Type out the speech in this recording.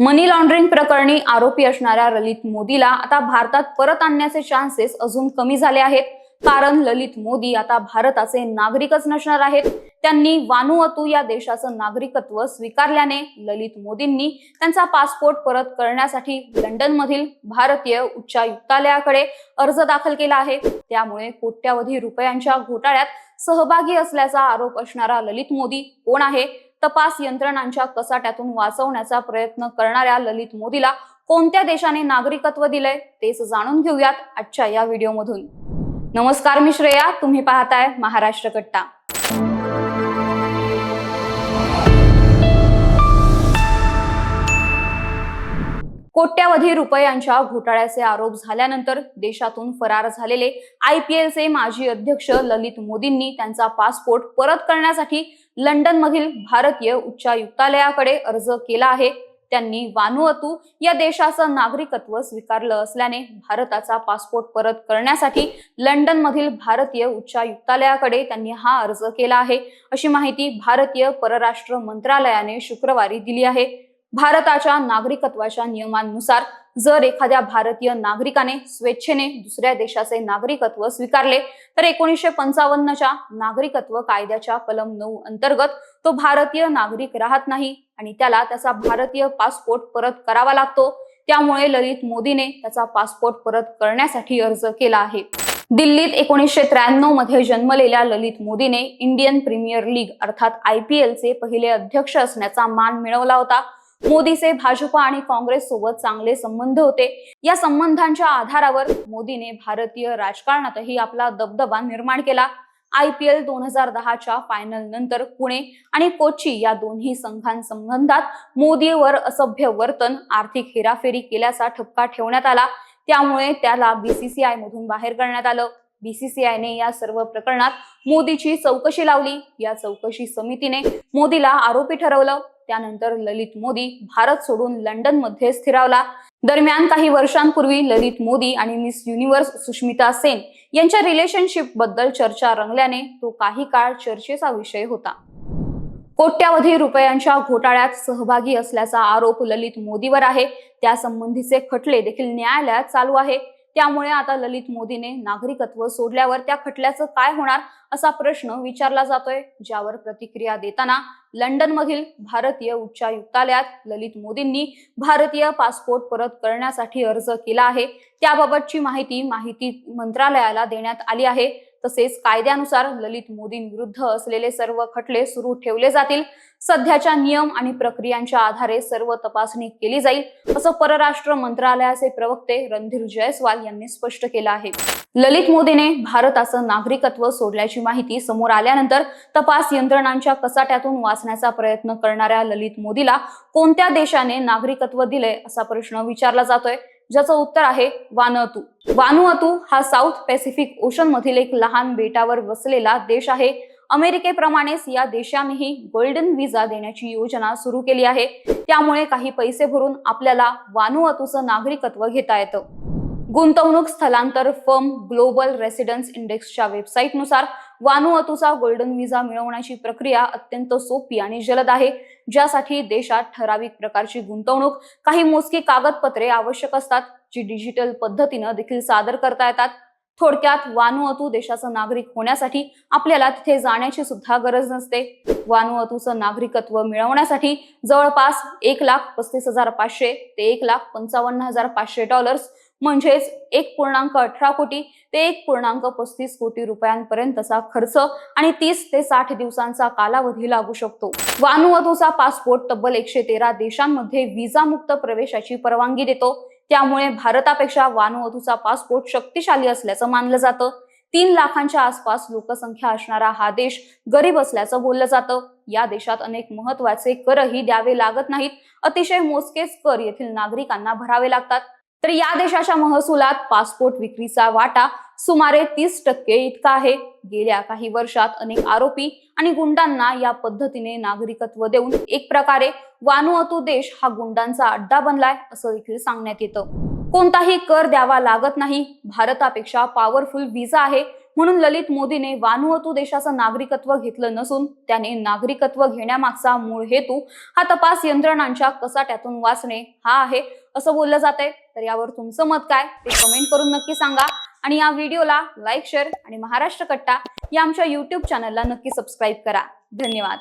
मनी laundering प्रकरणी आरोपी असणाऱ्या ललित मोदीला आता भारतात परत आणण्याचे चान्सेस अजून कमी झाले आहेत. कारण ललित मोदी आता भारताचे नागरिकच नसणार आहेत. त्यांनी वानुअतू या देशाचं नागरिकत्व स्वीकारल्याने ललित मोदींनी त्यांचा पासपोर्ट परत करण्यासाठी लंडनमधील भारतीय उच्चायुक्तालयाकडे अर्ज दाखल केला आहे. त्यामुळे कोट्यावधी रुपयांच्या घोटाळ्यात सहभागी असल्याचा आरोप असणारा ललित मोदी कोण आहे? तपास यंत्रणांच्या कसाट्यातून वाचवण्याचा प्रयत्न करणाऱ्या ललित मोदीला कोणत्या देशाने नागरिकत्व दिलंय तेच जाणून घेऊयात आजच्या या व्हिडिओमधून. नमस्कार मी श्रेया तुम्ही पाहताय महाराष्ट्र कट्टा कोट्यावधी रुपयांच्या घोटाळ्याचे आरोप झाल्यानंतर देशातून फरार झालेले आय पी एलचे माजी अध्यक्ष ललित मोदींनी त्यांचा पासपोर्ट परत करण्यासाठी लंडनमधील भारतीय उच्चायुक्तालयाकडे अर्ज केला आहे. त्यांनी वानुअतू या देशाचं नागरिकत्व स्वीकारलं असल्याने भारताचा पासपोर्ट परत करण्यासाठी लंडनमधील भारतीय उच्चायुक्तालयाकडे त्यांनी हा अर्ज केला आहे. अशी माहिती भारतीय परराष्ट्र मंत्रालयाने शुक्रवारी दिली आहे. भारताच्या नागरिकत्वाच्या नियमांनुसार जर एखाद्या भारतीय नागरिकाने स्वेच्छेने दुसऱ्या देशाचे नागरिकत्व स्वीकारले तर एकोणीसशे पंचावन्नच्या नागरिकत्व कायद्याच्या कलम नऊ अंतर्गत तो भारतीय नागरिक राहत नाही आणि त्याला त्याचा भारतीय पासपोर्ट परत करावा लागतो. त्यामुळे ललित मोदीने त्याचा पासपोर्ट परत करण्यासाठी अर्ज केला आहे. दिल्लीत एकोणीसशे त्र्याण्णवमध्ये जन्मलेल्या ललित मोदीने इंडियन प्रीमियर लीग अर्थात आय पी एलचे पहिले अध्यक्ष असण्याचा मान मिळवला होता. मोदीचे भाजपा आणि काँग्रेस सोबत चांगले संबंध होते. या संबंधांच्या आधारावर मोदीने भारतीय राजकारणातही आपला दबदबा निर्माण केला. आय पी एल दोन हजार दहाच्या फायनल नंतर पुणे आणि कोची या दोन्ही संघांसंबंधात मोदीवर असभ्य वर्तन आर्थिक हेराफेरी केल्याचा ठपका ठेवण्यात आला. त्यामुळे त्याला बीसीसीआय मधून बाहेर करण्यात आलं. बीसीसीआयने या सर्व प्रकरणात मोदीची चौकशी लावली. या चौकशी समितीने मोदीला आरोपी ठरवलं. त्यानंतर ललित मोदी भारत सोडून लंडनमध्ये स्थिरावला. दरम्यान काही वर्षांपूर्वी ललित मोदी आणि मिस युनिव्हर्स सुष्मिता सेन यांच्या रिलेशनशिपबद्दल चर्चा रंगल्याने तो काही काळ चर्चेचा विषय होता. कोट्यावधी रुपयांच्या घोटाळ्यात सहभागी असल्याचा आरोप ललित मोदीवर आहे. त्यासंबंधीचे खटले देखील न्यायालयात चालू आहे. त्यामुळे आता ललित मोदीने नागरिकत्व सोडल्यावर त्या खटल्याचं काय होणार असा प्रश्न विचारला जातोय ज्यावर प्रतिक्रिया देताना लंडन मधील भारतीय उच्चायुक्तालयात ललित मोदींनी भारतीय पासपोर्ट परत करण्यासाठी अर्ज केला आहे. त्याबाबतची माहिती माहिती मंत्रालयाला देण्यात आली आहे. तसेच कायद्यानुसार ललित मोदींविरुद्ध असलेले सर्व खटले सुरू ठेवले जातील. सध्याच्या नियम आणि प्रक्रियांच्या आधारे सर्व तपासणी केली जाईल असं परराष्ट्र मंत्रालयाचे प्रवक्ते रणधीर जयस्वाल यांनी स्पष्ट केलं आहे. ललित मोदीने भारताचं नागरिकत्व सोडल्याची माहिती समोर आल्यानंतर तपास यंत्रणांच्या कसाट्यातून वाचण्याचा प्रयत्न करणाऱ्या ललित मोदीला कोणत्या देशाने नागरिकत्व दिले असा प्रश्न विचारला जातोय. ज्याचं उत्तर आहे वानुअतू. वानुअतू हा साऊथ पॅसिफिक ओशन मधील एक लहान बेटावर वसलेला देश आहे. अमेरिकेप्रमाणेच या देशानेही गोल्डन व्हिसा देण्याची योजना सुरू केली आहे. त्यामुळे काही पैसे भरून आपल्याला वानुअतूचं नागरिकत्व घेता येतं. गुंतवणूक स्थलांतर फर्म ग्लोबल रेसिडेन्स इंडेक्सच्या वेबसाईटनुसार वानुअतूचा गोल्डन व्हिसा मिळवण्याची प्रक्रिया अत्यंत सोपी आणि जलद आहे. ज्यासाठी देशात ठराविक प्रकारची गुंतवणूक काही मोजकी कागदपत्रे आवश्यक असतात जी डिजिटल पद्धतीनं देखील सादर करता येतात. थोडक्यात वानुअतू देशाचं नागरिक होण्यासाठी आपल्याला तिथे जाण्याची सुद्धा गरज नसते. वानुअतूचं नागरिकत्व मिळवण्यासाठी जवळपास एक लाख पस्तीस हजार पाचशे ते एक लाख पंचावन्न हजार पाचशे डॉलर्स म्हणजेच एक पूर्णांक अठरा कोटी ते एक पूर्णांक पस्तीस कोटी रुपयांपर्यंतचा खर्च आणि तीस ते साठ दिवसांचा कालावधी लागू शकतो. वानुवधूचा पासपोर्ट तब्बल एकशे तेरा देशांमध्ये विजामुक्त प्रवेशाची परवानगी देतो. त्यामुळे भारतापेक्षा वानुवधूचा पासपोर्ट शक्तिशाली असल्याचं मानलं जातं. तीन लाखांच्या आसपास लोकसंख्या असणारा हा देश गरीब असल्याचं बोललं जातं. या देशात अनेक महत्त्वाचे करही द्यावे लागत नाहीत. अतिशय मोजकेच कर येथील नागरिकांना भरावे लागतात. तर या देशाच्या महसुलात पासपोर्ट विक्रीचा वाटा सुमारे तीस टक्के इतका आहे. गेल्या काही वर्षात अनेक आरोपी आणि गुंडांना या पद्धतीने नागरिकत्व देऊन एक प्रकारे वानुअतू देश हा गुंडांचा अड्डा बनलाय असं देखील सांगण्यात येतं. कोणताही कर द्यावा लागत नाही. भारतापेक्षा पॉवरफुल व्हिसा आहे. म्हणून ललित मोदीने वानुअतू देशाचं नागरिकत्व घेतलं नसून त्याने नागरिकत्व घेण्यामागचा मूळ हेतू हा तपास यंत्रणांच्या कसाट्यातून वाचणे हा आहे असं बोललं जात आहे तर यावर तुमचं मत काय ते कमेंट करून नक्की सांगा. आणि या व्हिडिओला लाईक शेअर आणि महाराष्ट्र कट्टा या आमच्या युट्यूब चॅनलला नक्की सबस्क्राईब करा. धन्यवाद.